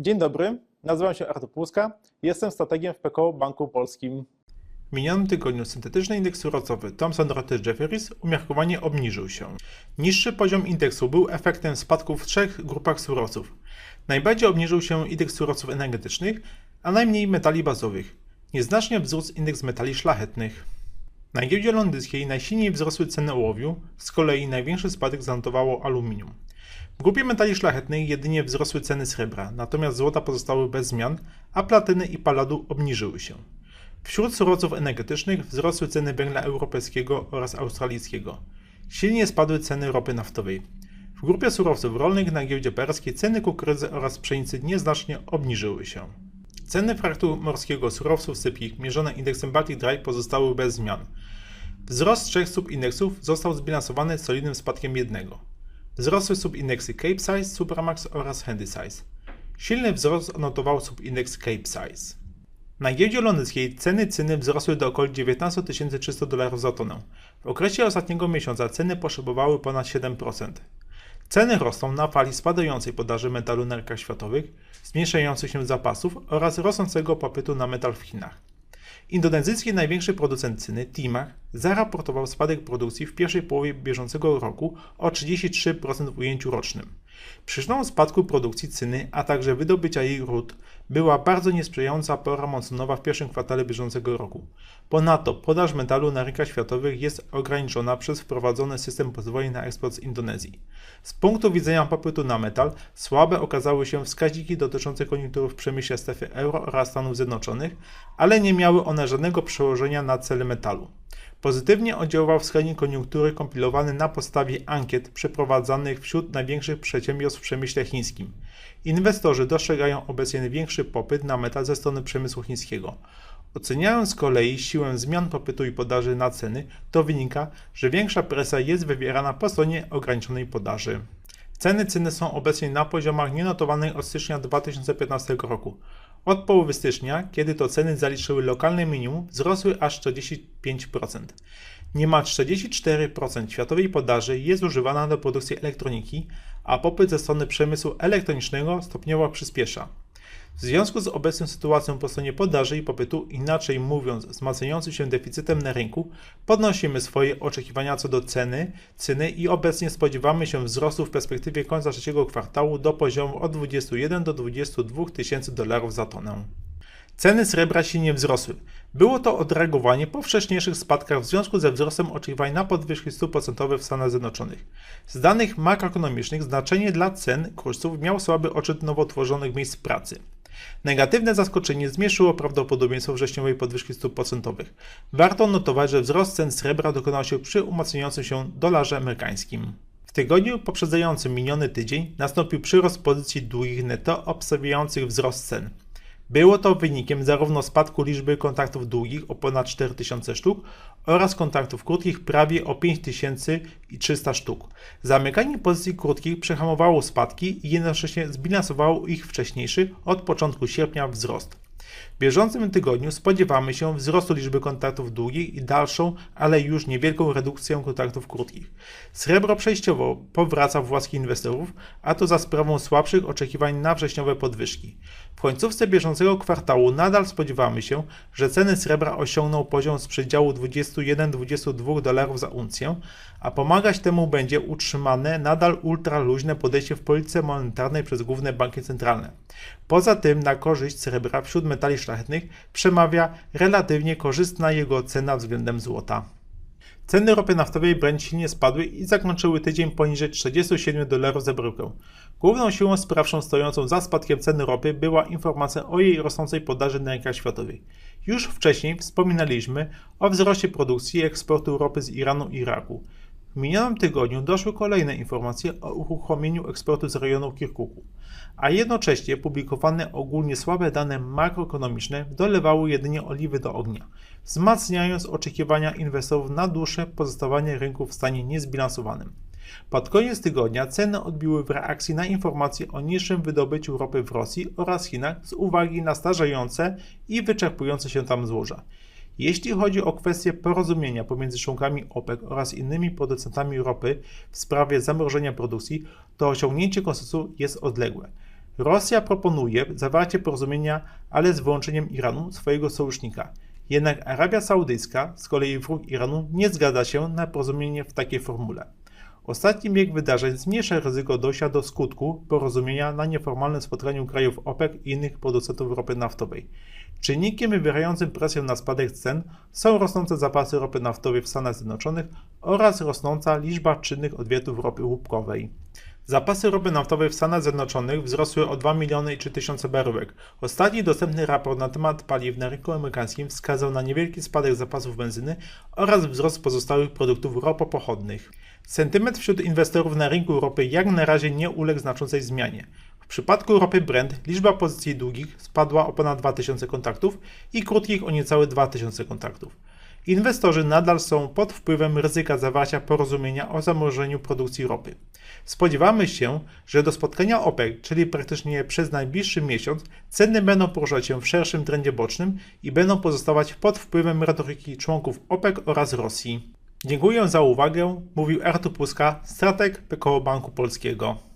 Dzień dobry, nazywam się Artur Płuska, jestem strategiem w PKO Banku Polskim. W minionym tygodniu syntetyczny indeks surowcowy Thomson Reuters Jefferies umiarkowanie obniżył się. Niższy poziom indeksu był efektem spadków w trzech grupach surowców. Najbardziej obniżył się indeks surowców energetycznych, a najmniej metali bazowych. Nieznacznie wzrósł indeks metali szlachetnych. Na giełdzie londyńskiej najsilniej wzrosły ceny ołowiu, z kolei największy spadek zanotowało aluminium. W grupie metali szlachetnych jedynie wzrosły ceny srebra, natomiast złota pozostały bez zmian, a platyny i palladu obniżyły się. Wśród surowców energetycznych wzrosły ceny węgla europejskiego oraz australijskiego. Silnie spadły ceny ropy naftowej. W grupie surowców rolnych na giełdzie perskiej ceny kukurydzy oraz pszenicy nieznacznie obniżyły się. Ceny fraktu morskiego surowców sypkich mierzone indeksem Baltic Dry pozostały bez zmian. Wzrost trzech subindeksów został zbilansowany solidnym spadkiem jednego. Wzrosły subindeksy Cape Size, Supramax oraz Handy Size. Silny wzrost odnotował subindeks Cape Size. Na giełdzie londyńskiej ceny cyny wzrosły do około 19 300 dolarów za tonę. W okresie ostatniego miesiąca ceny poszybowały ponad 7%. Ceny rosną na fali spadającej podaży metalu na rynkach światowych, zmniejszających się zapasów oraz rosnącego popytu na metal w Chinach. Indonezyjski największy producent cyny, Timach, zaraportował spadek produkcji w pierwszej połowie bieżącego roku o 33% w ujęciu rocznym. Przyczyną spadku produkcji cyny, a także wydobycia jej ród była bardzo niesprzyjająca pora monsunowa w pierwszym kwartale bieżącego roku. Ponadto podaż metalu na rynkach światowych jest ograniczona przez wprowadzony system pozwoleń na eksport z Indonezji. Z punktu widzenia popytu na metal, słabe okazały się wskaźniki dotyczące koniunktury w przemyśle strefy euro oraz Stanów Zjednoczonych, ale nie miały one żadnego przełożenia na cele metalu. Pozytywnie oddziaływał wskaźnik koniunktury kompilowany na podstawie ankiet przeprowadzanych wśród największych przedsiębiorstw w przemyśle chińskim. Inwestorzy dostrzegają obecnie większy popyt na metal ze strony przemysłu chińskiego. Oceniając z kolei siłę zmian popytu i podaży na ceny, to wynika, że większa presja jest wywierana po stronie ograniczonej podaży. Ceny cyny są obecnie na poziomach nienotowanych od stycznia 2015 roku. Od połowy stycznia, kiedy to ceny zaliczyły lokalne minimum, wzrosły aż 45%. Niemal 44% światowej podaży jest używana do produkcji elektroniki, a popyt ze strony przemysłu elektronicznego stopniowo przyspiesza. W związku z obecną sytuacją po stronie podaży i popytu, inaczej mówiąc, wzmacniającym się deficytem na rynku, podnosimy swoje oczekiwania co do ceny, ceny i obecnie spodziewamy się wzrostu w perspektywie końca trzeciego kwartału do poziomu od 21 do 22 tysięcy dolarów za tonę. Ceny srebra silnie wzrosły. Było to odreagowanie po wcześniejszych spadkach w związku ze wzrostem oczekiwań na podwyżki stóp procentowych w Stanach Zjednoczonych. Z danych makroekonomicznych znaczenie dla cen kursów miał słaby odczyt nowo tworzonych miejsc pracy. Negatywne zaskoczenie zmniejszyło prawdopodobieństwo wrześniowej podwyżki stóp procentowych. Warto notować, że wzrost cen srebra dokonał się przy umacniającym się dolarze amerykańskim. W tygodniu poprzedzającym miniony tydzień nastąpił przyrost pozycji długich netto obstawiających wzrost cen. Było to wynikiem zarówno spadku liczby kontaktów długich o ponad 4000 sztuk oraz kontaktów krótkich prawie o 5300 sztuk. Zamykanie pozycji krótkich przehamowało spadki i jednocześnie zbilansowało ich wcześniejszy od początku sierpnia wzrost. W bieżącym tygodniu spodziewamy się wzrostu liczby kontaktów długich i dalszą, ale już niewielką redukcję kontaktów krótkich. Srebro przejściowo powraca w łaski inwestorów, a to za sprawą słabszych oczekiwań na wrześniowe podwyżki. W końcówce bieżącego kwartału nadal spodziewamy się, że ceny srebra osiągną poziom z przedziału 21-22 dolarów za uncję, a pomagać temu będzie utrzymane nadal ultraluźne podejście w polityce monetarnej przez główne banki centralne. Poza tym na korzyść srebra wśród metali szlachetnych przemawia relatywnie korzystna jego cena względem złota. Ceny ropy naftowej Brent silnie spadły i zakończyły tydzień poniżej 47 dolarów za bryłkę. Główną siłą sprawczą stojącą za spadkiem ceny ropy była informacja o jej rosnącej podaży na rynkach światowych. Już wcześniej wspominaliśmy o wzroście produkcji i eksportu ropy z Iranu i Iraku. W minionym tygodniu doszły kolejne informacje o uruchomieniu eksportu z rejonu Kirkuku, a jednocześnie publikowane ogólnie słabe dane makroekonomiczne dolewały jedynie oliwy do ognia, wzmacniając oczekiwania inwestorów na dłuższe pozostawanie rynku w stanie niezbilansowanym. Pod koniec tygodnia ceny odbiły w reakcji na informacje o niższym wydobyciu ropy w Rosji oraz Chinach z uwagi na starzejące i wyczerpujące się tam złoża. Jeśli chodzi o kwestię porozumienia pomiędzy członkami OPEC oraz innymi producentami ropy w sprawie zamrożenia produkcji, to osiągnięcie konsensusu jest odległe. Rosja proponuje zawarcie porozumienia, ale z wyłączeniem Iranu, swojego sojusznika. Jednak Arabia Saudyjska, z kolei wróg Iranu, nie zgadza się na porozumienie w takiej formule. Ostatni bieg wydarzeń zmniejsza ryzyko dojścia do skutku porozumienia na nieformalnym spotkaniu krajów OPEC i innych producentów ropy naftowej. Czynnikiem wywierającym presję na spadek cen są rosnące zapasy ropy naftowej w Stanach Zjednoczonych oraz rosnąca liczba czynnych odwietów ropy łupkowej. Zapasy ropy naftowej w Stanach Zjednoczonych wzrosły o 2 miliony i 3 tysiące baryłek. Ostatni dostępny raport na temat paliw na rynku amerykańskim wskazał na niewielki spadek zapasów benzyny oraz wzrost pozostałych produktów ropopochodnych. Sentyment wśród inwestorów na rynku ropy jak na razie nie uległ znaczącej zmianie. W przypadku ropy Brent liczba pozycji długich spadła o ponad 2000 kontaktów i krótkich o niecałe 2000 kontaktów. Inwestorzy nadal są pod wpływem ryzyka zawarcia porozumienia o zamorzeniu produkcji ropy. Spodziewamy się, że do spotkania OPEC, czyli praktycznie przez najbliższy miesiąc, ceny będą poruszać się w szerszym trendzie bocznym i będą pozostawać pod wpływem retoryki członków OPEC oraz Rosji. Dziękuję za uwagę, mówił Artur Puska, strateg PKO Banku Polskiego.